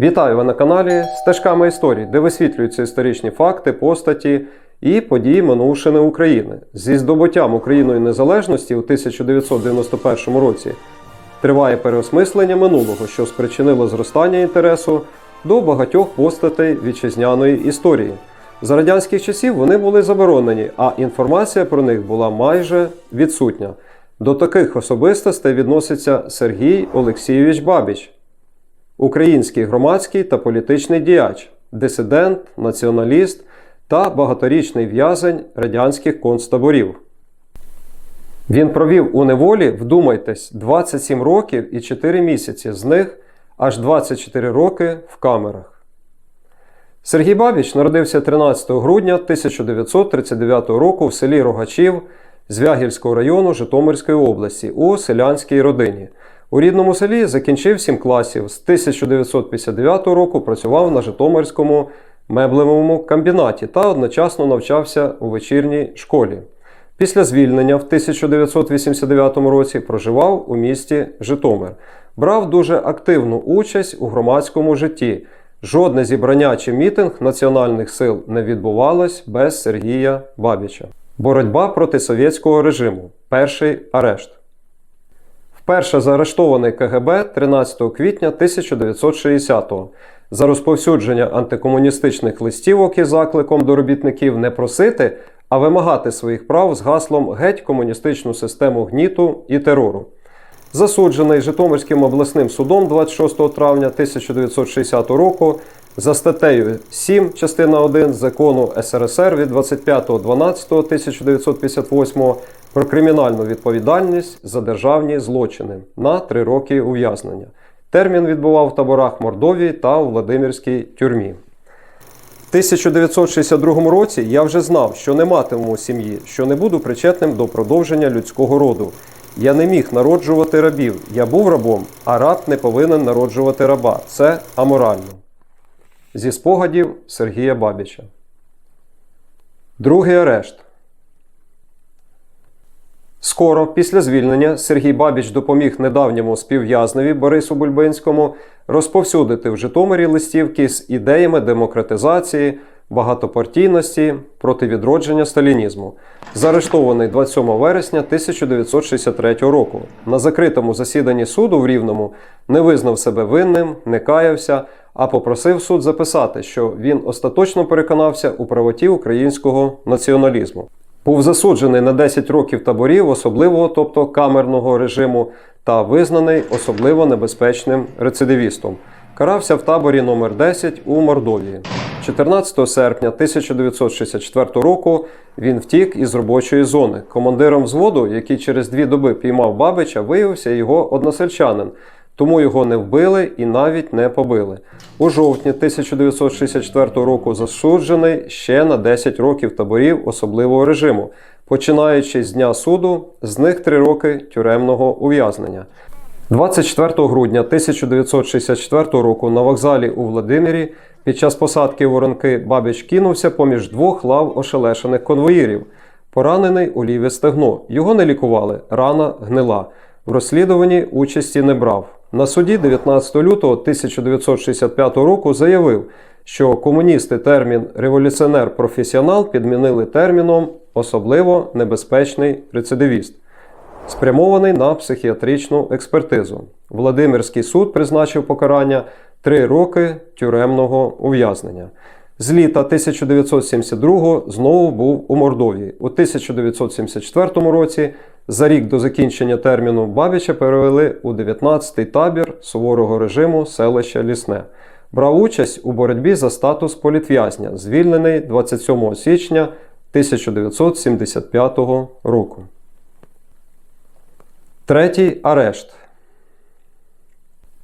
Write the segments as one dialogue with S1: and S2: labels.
S1: Вітаю ви на каналі Стежками історії, де висвітлюються історичні факти, постаті і події минувшини України. Зі здобуттям Україною незалежності у 1991 році триває переосмислення минулого, що спричинило зростання інтересу до багатьох постатей вітчизняної історії. За радянських часів вони були заборонені, а інформація про них була майже відсутня. До таких особистостей відноситься Сергій Олексійович Бабіч, український громадський та політичний діяч, дисидент, націоналіст та багаторічний в'язень радянських концтаборів. Він провів у неволі, вдумайтесь, 27 років і 4 місяці, з них аж 24 роки в камерах. Сергій Бабіч народився 13 грудня 1939 року в селі Рогачів Звягільського району Житомирської області у селянській родині. У рідному селі закінчив 7 класів. З 1959 року працював на Житомирському меблевому комбінаті та одночасно навчався у вечірній школі. Після звільнення в 1989 році проживав у місті Житомир. Брав дуже активну участь у громадському житті. Жодне зібрання чи мітинг національних сил не відбувалось без Сергія Бабіча. Боротьба проти совєтського режиму. Перший арешт. Вперше заарештований КГБ 13 квітня 1960-го за розповсюдження антикомуністичних листівок із закликом до робітників не просити, а вимагати своїх прав з гаслом геть комуністичну систему гніту і терору. Засуджений Житомирським обласним судом 26 травня 1960 року за статтею 7 частина 1 закону СРСР від 25.12.1958 про кримінальну відповідальність за державні злочини на 3 роки ув'язнення. Термін відбував в таборах Мордовії та у Владимирській тюрмі. В 1962 році я вже знав, що не матиму сім'ї, що не буду причетним до продовження людського роду. Я не міг народжувати рабів. Я був рабом, а раб не повинен народжувати раба. Це аморально. Зі спогадів Сергія Бабіча. Другий арешт. Скоро після звільнення Сергій Бабіч допоміг недавньому співв'язневі Борису Бульбинському розповсюдити в Житомирі листівки з ідеями демократизації, багатопартійності проти відродження сталінізму. Заарештований 27 вересня 1963 року. На закритому засіданні суду в Рівному не визнав себе винним, не каявся, а попросив суд записати, що він остаточно переконався у правоті українського націоналізму. Був засуджений на 10 років таборів особливого, тобто камерного режиму, та визнаний особливо небезпечним рецидивістом. Карався в таборі номер 10 у Мордовії. 14 серпня 1964 року він втік із робочої зони. Командиром взводу, який через дві доби піймав Бабича, виявився його односельчанин, тому його не вбили і навіть не побили. У жовтні 1964 року засуджений ще на 10 років таборів особливого режиму, починаючи з дня суду, з них 3 роки тюремного ув'язнення. 24 грудня 1964 року на вокзалі у Владимирі під час посадки воронки Бабіч кинувся поміж двох лав ошелешених конвоїрів. Поранений у ліве стегно. Його не лікували, рана гнила. В розслідуванні участі не брав. На суді 19 лютого 1965 року заявив, що комуністи термін революціонер-професіонал підмінили терміном особливо небезпечний рецидивіст, спрямований на психіатричну експертизу. Владимирський суд призначив покарання 3 роки тюремного ув'язнення. З літа 1972 знову був у Мордовії. У 1974 році, за рік до закінчення терміну Бабіча перевели у 19-й табір суворого режиму селища Лісне. Брав участь у боротьбі за статус політв'язня, звільнений 27 січня 1975 року. Третій арешт.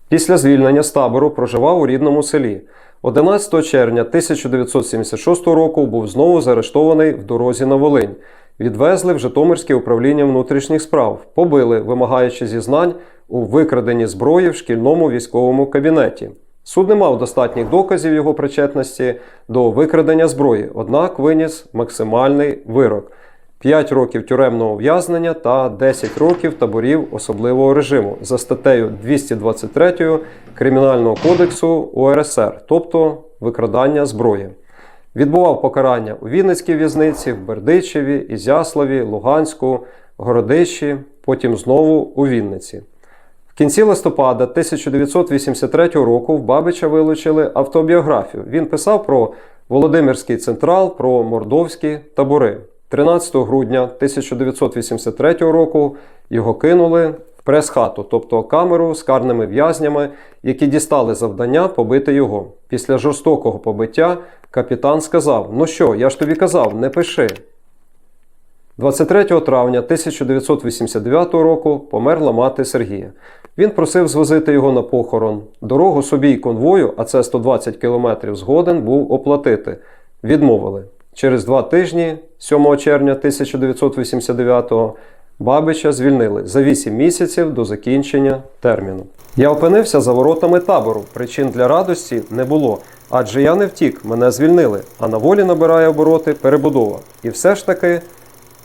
S1: Після звільнення з табору проживав у рідному селі. 11 червня 1976 року був знову заарештований в дорозі на Волинь. Відвезли в Житомирське управління внутрішніх справ, побили, вимагаючи зізнань у викраденні зброї в шкільному військовому кабінеті. Суд не мав достатніх доказів його причетності до викрадення зброї, однак виніс максимальний вирок 5 років тюремного ув'язнення та 10 років таборів особливого режиму за статтею 223 Кримінального кодексу УРСР, тобто викрадання зброї. Відбував покарання у Вінницькій в'язниці, в Бердичеві, Ізяславі, Луганську, Городищі, потім знову у Вінниці. В кінці листопада 1983 року в Бабича вилучили автобіографію. Він писав про Володимирський централ, про мордовські табори. 13 грудня 1983 року його кинули в прес-хату, тобто камеру з карними в'язнями, які дістали завдання побити його. Після жорстокого побиття капітан сказав: Ну що, я ж тобі казав, не пиши. 23 травня 1989 року померла мати Сергія. Він просив звозити його на похорон. Дорогу собі й конвою, а це 120 кілометрів, згоден був оплатити. Відмовили. Через два тижні, 7 червня 1989-го, Бабича звільнили за 8 місяців до закінчення терміну. Я опинився за воротами табору. Причин для радості не було, адже я не втік, мене звільнили, а на волі набирає обороти перебудова. І все ж таки,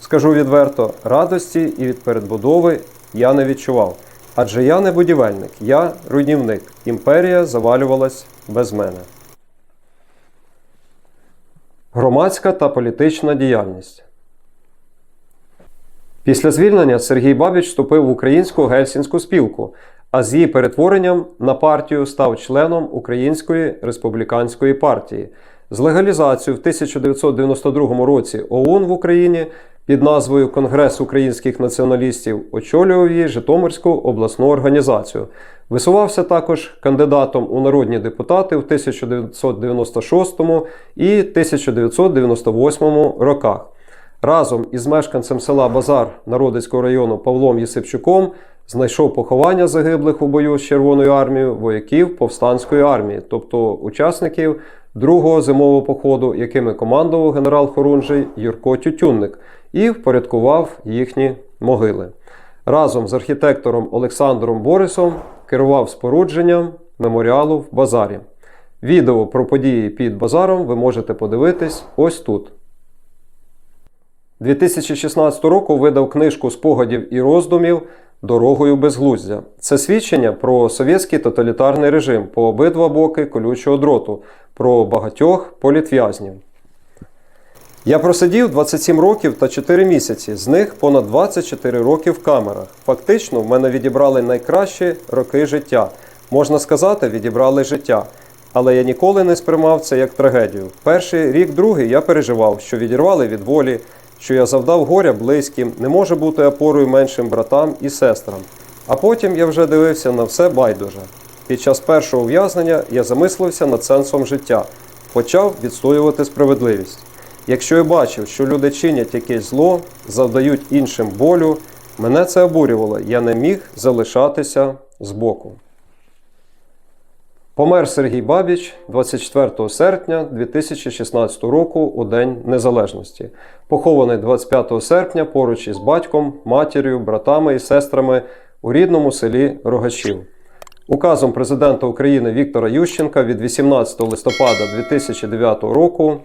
S1: скажу відверто, радості і від передбудови я не відчував. Адже я не будівельник, я руйнівник. Імперія завалювалась без мене. Громадська та політична діяльність. Після звільнення Сергій Бабіч вступив в українську гельсінську спілку, а з її перетворенням на партію став членом Української республіканської партії. З легалізацією в 1992 році ОУН в Україні під назвою Конгрес українських націоналістів очолював її Житомирську обласну організацію. Висувався також кандидатом у народні депутати в 1996 і 1998 роках. Разом із мешканцем села Базар Народицького району Павлом Єсипчуком знайшов поховання загиблих у бою з Червоною армією вояків повстанської армії, тобто учасників другого зимового походу, якими командував генерал Хорунжий Юрко Тютюнник, і впорядкував їхні могили. Разом з архітектором Олександром Борисом керував спорудженням меморіалу в базарі. Відео про події під базаром ви можете подивитись ось тут. 2016 року видав книжку спогадів і роздумів Дорогою безглуздя. Це свідчення про совєтський тоталітарний режим по обидва боки колючого дроту, про багатьох політв'язнів. Я просидів 27 років та 4 місяці, з них понад 24 роки в камерах. Фактично, в мене відібрали найкращі роки життя. Можна сказати, відібрали життя. Але я ніколи не сприймав це як трагедію. Перший рік, другий я переживав, що відірвали від волі, що я завдав горя близьким, не може бути опорою меншим братам і сестрам. А потім я вже дивився на все байдуже. Під час першого ув'язнення я замислився над сенсом життя, почав відстоювати справедливість. Якщо я бачив, що люди чинять якесь зло, завдають іншим болю, мене це обурювало, я не міг залишатися збоку. Помер Сергій Бабіч 24 серпня 2016 року у День Незалежності, похований 25 серпня поруч із батьком, матір'ю, братами і сестрами у рідному селі Рогачів. Указом президента України Віктора Ющенка від 18 листопада 2009 року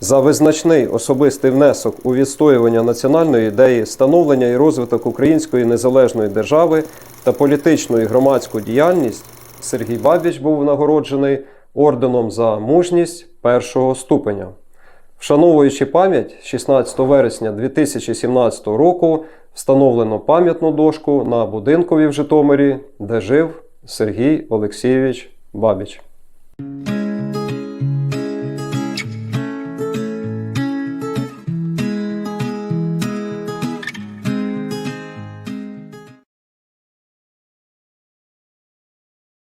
S1: за визначний особистий внесок у відстоювання національної ідеї, становлення і розвиток української незалежної держави та політичну і громадську діяльність Сергій Бабіч був нагороджений орденом за мужність першого ступеня. Вшановуючи пам'ять 16 вересня 2017 року встановлено пам'ятну дошку на будинкові в Житомирі, де жив Сергій Олексійович Бабіч.